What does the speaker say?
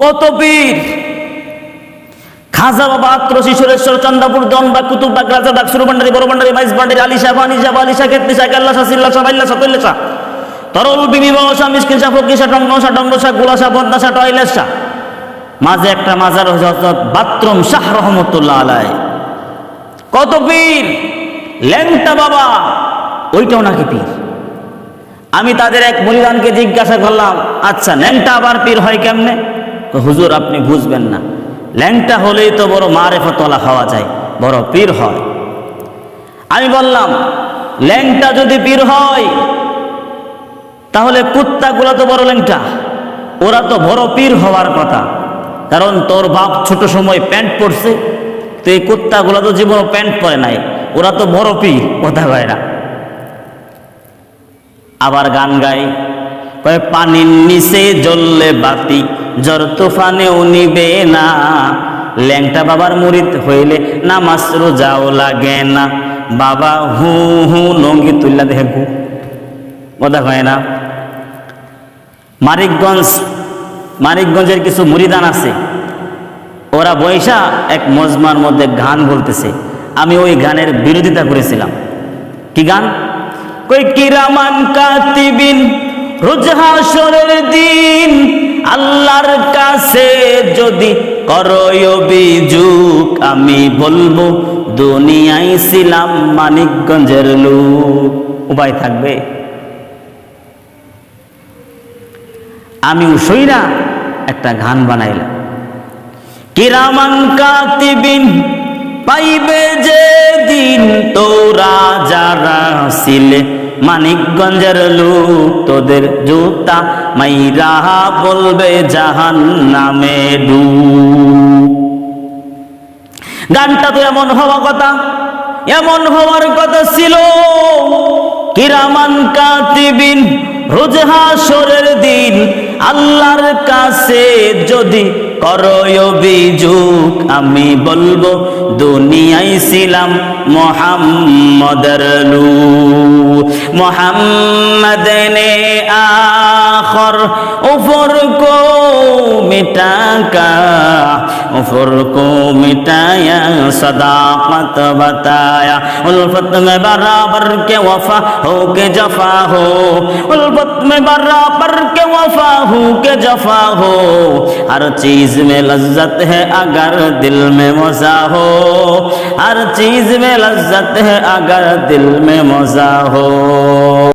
কত পীর? খাজা বাবা আত্রসি সুরেশ্বর চন্দ্রপুর দনবা কুতুববাগ রাজাবাগ সুরবান্ডারি বড় ভান্ডারি মাইজ ভান্ডারি আলিশা ফানিশা বালিশা কেতনিশা কাল্লাশা সিল্লাশা বাইল্লাশা তৈল্লাশা তরল, বিমি বাবাশা মিসকিনশা ফকিশা টঙ্গশা ডঙ্গশা গুলাশা বদনাশা টয়লেশা মাঝে একটা মাজার হজরত বাথরুম শাহ রহমতুল্লাহ আলাই কত পীর? ল্যাংটা বাবা, ওইটাও নাকি পীর? আমি তাদের এক মরিদানকে জিজ্ঞাসা করলাম আচ্ছা ল্যাংটা আবার পীর হয় কেমনে? তো হুজুর, আপনি বুঝবেন না। ল্যাংটা হলেই তো বড় মারেফতলা হওয়া যায়, বড় পীর হয়। আমি বললাম, ল্যাংটা যদি পীর হয়, তাহলে কুত্তাগুলো তো বড় ল্যাংটা। ওরা তো বড় পীর হওয়ার কথা। কারণ তোর বাপ ছোট সময় প্যান্ট পরছে, তো এই কুত্তাগুলো তো জীবনও প্যান্ট পরে নাই। ওরা তো বড় পীর, কথা কয় না। আবার গান গায় পানির নিচে জ্বললে বাতি, জ্বর তুফানেও নিবে না। ল্যাংটা বাবার মুরিদ হইলে নামাজ রোজাও লাগে না। বাবা হু হু, লঙ্গি তুল্লা গু। কথা হয় না। মানিকগঞ্জ, মানিকগঞ্জের কিছু মুরিদান আছে। ওরা বৈশা এক মজমার মধ্যে গান বলতেছে। আমি ওই গানের বিরোধিতা করেছিলাম। কি গান? কই কিরামান কাতিবিন রোজ হাসরের দিন আল্লাহর কাছে যদি করয় অভিযোগ, আমি বলব, দুনিয়ায় ছিলাম মানিকগঞ্জের লোক। উপায় থাকবে? আমি উসইরা একটা গান বানাইলাম। কিরামান কাতিবিন পাইবে যে দিন, তোরা যারা ছিলে মানিকগঞ্জের লোক তোদের জুতা মাইরা বলবে জাহান নামে ডু গানটা তো এমন হওয়া কথা, এমন হওয়ার কথা ছিল। কিরামান কাতিবিন রোজ দিন আল্লাহর কাছে যদি অভিযোগ, আমি বলব, দুনিয়ায় ছিলাম মোহাম্মদের লু মোহাম্মদ নে আখর উফর मिटाका उफुर को मिटाया सदाकत बताया। उल्फत में बराबर के वफा हो के जफा हो। उल्फत में बराबर के वफा हो के जफा हो। हर चीज़ में लज्जत है अगर दिल में मज़ा हो। हर चीज़ में लज्जत है अगर दिल में मज़ा हो।